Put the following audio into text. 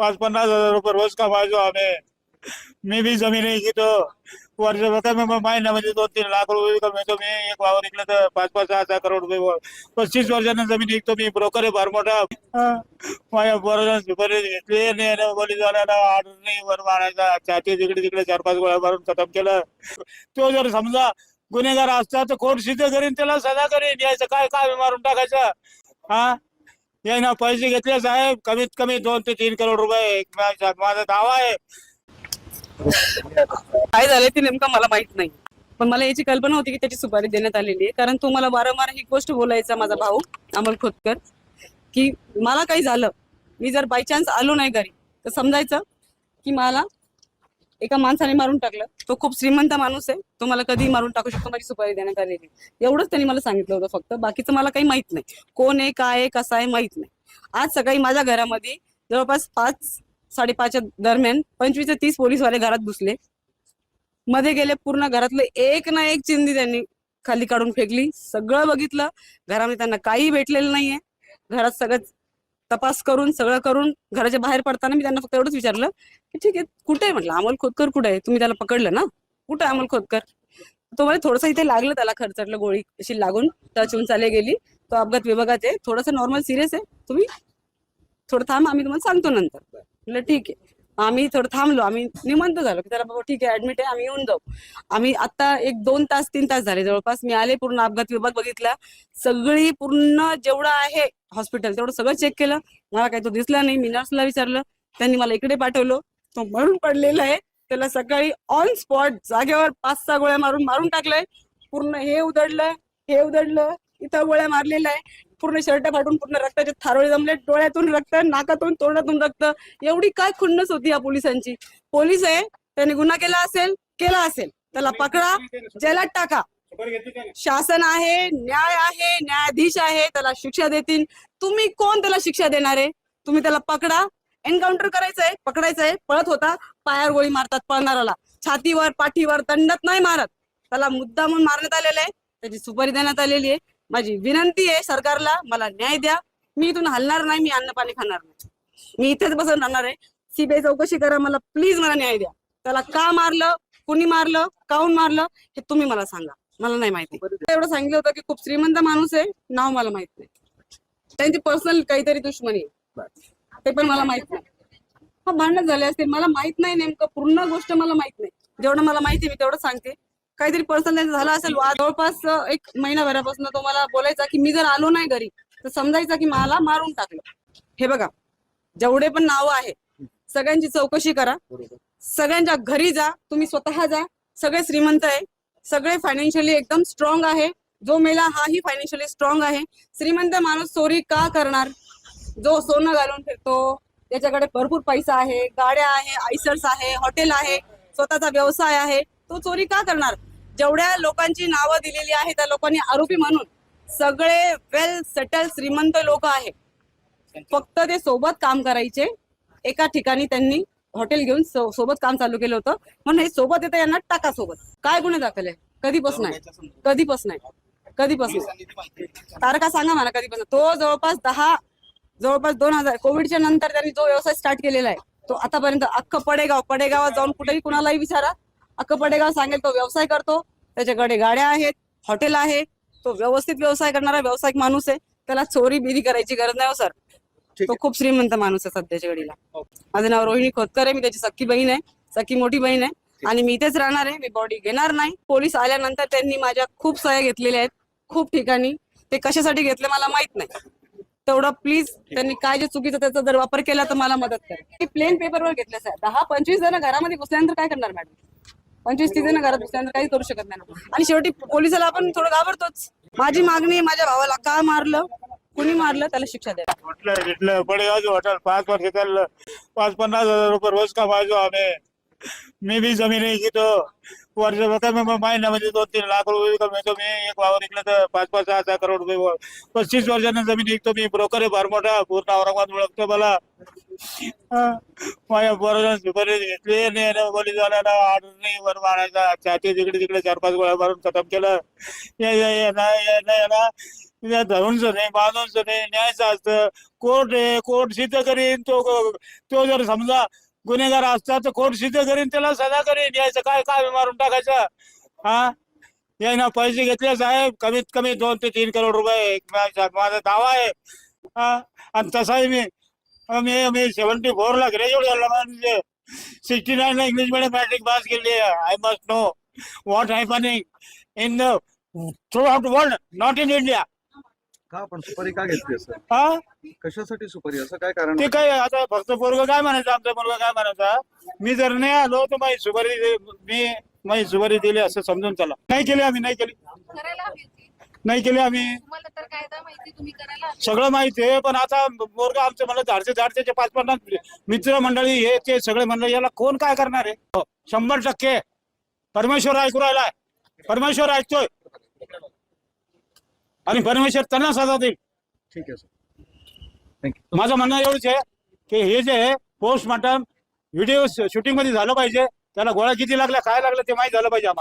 पाच पन्नास हजार रुपये रोज कमायचो आम्ही. मी बी जमीन घेतो वर्ष कमी म्हणजे दोन तीन लाख रुपये कमवतो मी एक वावर विकलं तर पाच पाच सहा सहा करोड रुपये पस्तीस वर्षांना जमीन विकतो मी. ब्रोकर आहे फार मोठा. माझ्या बरोबर सुपारी घेतली आणि पोलीसवाल्याला ऑर्डर नाही वर मारायचा. छाती तिकडे तिकडे चार पाच गोळ्या मारून खतम केलं. तो जर समजा गुन्हेगार असता तर कोण सिद्ध करीन? त्याला सजा करीन. यायचं काय काय मारून टाकायचं? हा? यायना पैसे घेतले साहेब. कमीत कमी दोन ते तीन करोड रुपये. माझा माझा दावा आहे. काय झालंय ते नेमकं मला माहीत नाही. पण मला याची कल्पना होती की त्याची सुपारी देण्यात आलेली आहे. कारण तो मला वारंवार ही गोष्ट बोलायचा माझा भाऊ अमोल खोतकर की मला काही झालं. मी जर बाय चान्स आलो नाही घरी तर समजायचं की मला एका माणसाने मारून टाकलं. तो खूप श्रीमंत माणूस आहे. तो मला कधी मारून टाकू शकतो माझी सुपारी देण्यात आलेली एवढंच त्यांनी मला सांगितलं होतं फक्त. बाकीचं मला काही माहीत नाही. कोण आहे काय आहे कसं आहे माहीत नाही. आज सकाळी माझ्या घरामध्ये जवळपास पाच साडेपाचच्या दरम्यान पंचवीस ते तीस पोलीसवाले घरात घुसले. मध्ये गेले पूर्ण घरातलं एक ना एक चिंदी त्यांनी खाली काढून फेकली. सगळं बघितलं. घरामध्ये त्यांना काही भेटलेलं नाहीये. घरात सगळं तपास करून सगळं करून घराच्या बाहेर पडताना मी त्यांना फक्त एवढंच विचारलं की ठीक आहे कुठे आहे म्हटलं? अमोल खोदकर कुठे आहे? तुम्ही त्याला पकडलं ना? कुठे आहे अमोल खोदकर तो मला थोडंसं इथे लागलं त्याला खरचटलं गोळी अशी लागून टच होऊन चाले गेली. तो अपघात विभागात आहे. थोडंसं नॉर्मल सिरियस आहे. तुम्ही थोडं थांब आम्ही तुम्हाला सांगतो नंतर. म्हटलं ठीक आहे. आम्ही थोडं थांबलो. आम्ही निमंत झालो की त्याला बाबा ठीक आहे ऍडमिट आहे आम्ही येऊन जाऊ. आम्ही आता एक दोन तास तीन तास झाले जवळपास. मी आले पूर्ण अपघात विभाग बघितला. सगळी पूर्ण जेवढं आहे हॉस्पिटल तेवढं सगळं चेक केलं. मला काही तो दिसला नाही. मी नर्सला विचारलं. त्यांनी मला इकडे पाठवलं. तो मरून पडलेला आहे. त्याला सकाळी ऑन स्पॉट जागेवर पाच सहा गोळ्या मारून मारून टाकलंय. पूर्ण हे उधडलं हे उधडलं इथं गोळ्या मारलेल्या आहे. पूर्ण शर्ट फाटून पूर्ण रक्ताचे थारोळे जमले डोळ्यातून रक्त नाकातून तोंडातून रक्त. एवढी काय खुन्नस होती या पोलिसांची. पोलीस आहे त्याने गुन्हा केला असेल केला असेल. त्याला पकडा जेलात टाका. शासन आहे न्याय आहे न्यायाधीश आहे त्याला शिक्षा देतील. तुम्ही कोण त्याला शिक्षा देणार आहे? तुम्ही त्याला पकडा. एन्काउंटर करायचंय पकडायचंय पळत होता. पायावर गोळी मारतात पळणाराला छातीवर पाठीवर दंडात नाही मारत. त्याला मुद्दा म्हणून मारण्यात आलेला आहे. त्याची सुपारी देण्यात आलेली आहे. माझी विनंती आहे सरकारला मला न्याय द्या. मी इथून हलणार नाही मी अन्न पाणी खाणार नाही. मी इथेच बसून राहणार आहे. सीबीआय चौकशी करा मला प्लीज मला न्याय द्या. त्याला का मारलं कुणी मारलं काऊन मारलं हे तुम्ही मला सांगा. मला नाही माहिती. एवढं सांगितलं होतं की खूप श्रीमंत माणूस आहे नाव मला माहीत नाही. त्यांची पर्सनल काहीतरी दुश्मनी आहे. ते पण मला माहीत नाही. हा भांडण झाले असतील मला माहीत नाही नेमकं पूर्ण गोष्ट मला माहीत नाही. जेवढं मला माहिती मी तेवढं सांगते. काहीतरी पर्सनल झालं असेल वाद जवळपास एक महिनाभरापासून तो मला बोलायचा की मी जर आलो नाही घरी तर समजायचं की मला मारून टाकलं. हे बघा जेवढे पण नाव आहे सगळ्यांची चौकशी करा. सगळ्यांच्या घरी जा तुम्ही स्वतः जा. सगळे श्रीमंत आहे. सगळे फायनान्शियली एकदम स्ट्रॉंग आहे. जो मेला हाही फायनान्शियली स्ट्रॉंग आहे. श्रीमंत माणूस चोरी का करणार? जो सोनं घालून फिरतो त्याच्याकडे भरपूर पैसा आहे गाड्या आहे आयसर्स आहे हॉटेल आहे स्वतःचा व्यवसाय आहे तो चोरी का करणार? जेवढ्या लोकांची नावं दिलेली आहे त्या लोकांनी आरोपी म्हणून सगळे वेल सेटल श्रीमंत लोक आहे फक्त ते सोबत काम करायचे. एका ठिकाणी त्यांनी हॉटेल घेऊन सो- सोबत काम चालू केलं होतं. म्हणून हे सोबत येतं यांना टाका सोबत. काय गुन्हे दाखल आहे? कधीपासून आहे? कधीपासून आहे? कधीपासून? तारखा सांगा मला कधीपासून. तो जवळपास दहा जवळपास दोन हजार कोविडच्या नंतर त्यांनी जो व्यवसाय स्टार्ट केलेला आहे तो आतापर्यंत अख्खं पडेगाव पडेगावात जाऊन कुठेही कुणालाही विचारा. अख्खं पडेगाव सांगेल तो व्यवसाय करतो. त्याच्याकडे गाड्या आहेत हॉटेल आहे तो व्यवस्थित व्यवसाय करणारा व्यावसायिक माणूस आहे त्याला चोरी बिरी करायची गरज नाही हो सर. तो खूप श्रीमंत माणूस आहे सध्याच्या घडीला. माझं नाव रोहिणी खोतकर आहे मी त्याची सख्खी बहीण आहे सख्खी मोठी बहीण आहे. आणि मी इथेच राहणार आहे मी बॉडी घेणार नाही. पोलीस आल्यानंतर त्यांनी माझ्या खूप सह्या घेतलेल्या आहेत खूप ठिकाणी. ते कशासाठी घेतले मला माहीत नाही. तेवढं प्लीज त्यांनी काय जे चुकीचं त्याचा जर वापर केला तर मला मदत करा. प्लेन पेपरवर घेतलं सर. दहा पंचवीस जण घरामध्ये घुसल्यानंतर काय करणार मॅडम? पंचवीस तीस जण घरात घुसल्यानंतर काही करू शकत नाही. आणि शेवटी पोलिसाला आपण थोडं घाबरतोच. माझी मागणी माझ्या भावाला का मारलं कुणी मारलं त्याला शिक्षा द्या. म्हटलं घेतलं पडेगावचं हॉटेल पाच वर्ष चाललं. पाच पन्नास हजार रुपये रोज कमायचो आम्ही. मी बी जमीन घेतो वर्ष कमी महिन्यामध्ये दोन तीन लाख रुपये कमवतो मी. एक वावर विकलं तर पाच पाच सहा सहा करोड रुपये पस्तीस वर्षांना जमीन विकतो मी. ब्रोकर आहे फार मोठा पूर्ण औरंगाबाद ओळखतो मला. माझ्या बरोबर सुपारी घेतली. आणि पोलीसवाल्याला ऑर्डर नाही वर मारायचा. छाती तिकडे तिकडे चार पाच गोळ्या मारून खतम केलं. या या या ना या ना या ना. या धरूनच नाही बांधूनच नाही न्यायचं असतं. कोर्ट आहे कोर्ट सिद्ध करीन. तो तो जर समजा गुन्हेगार असतात तर कोर्ट सिद्ध करीन त्याला सजा करीन. यायचं काय काय मारून टाकायचं? हा? यायना पैसे घेतले साहेब कमीत कमी दोन ते तीन करोड रुपये माझा दावा आहे. हा? आणि तसाही मी मी मी सेव्हन्टी फोरला ग्रॅज्युएट झाला म्हणजे सिक्स्टी नाईनला इंग्लिश मिडियम मॅट्रिक पास केली I must know what happening in the throughout world not in India का आपण सुपारी का घेतली असं? हा कशासाठी सुपारी? असं काय कारण ते काय आता फक्त पोरग काय म्हणायचं? आमचा मुलगा काय म्हणायचा? मी जर नाही आलो तर माझी सुपारी दे- मी माझी सुपारी दिली असं समजून चला. नाही केली आम्ही नाही केली. करायला हवी होती. नाही केली आम्ही. तुम्हाला तर कायदा माहिती तुम्ही करायला हवी. सगळं माहिती आहे पण आता पोरग आमचं मला झाडचे झाडचे पाच पन्नास मित्र मंडळी हे ते सगळे मंडळी याला कोण काय करणार आहे? हो, शंभर टक्के. परमेश्वर ऐकू राहिलाय. परमेश्वर ऐकतोय. आणि परमेश्वर त्यांना सजा देईल ठीक आहे सर थँक्यू माझं म्हणणं एवढंच आहे की हे जे आहे पोस्टमार्टम व्हिडिओ शूटिंगमध्ये झालं पाहिजे. त्याला गोळ्या किती लागल्या काय लागलं ते माहिती झालं पाहिजे आम्हाला.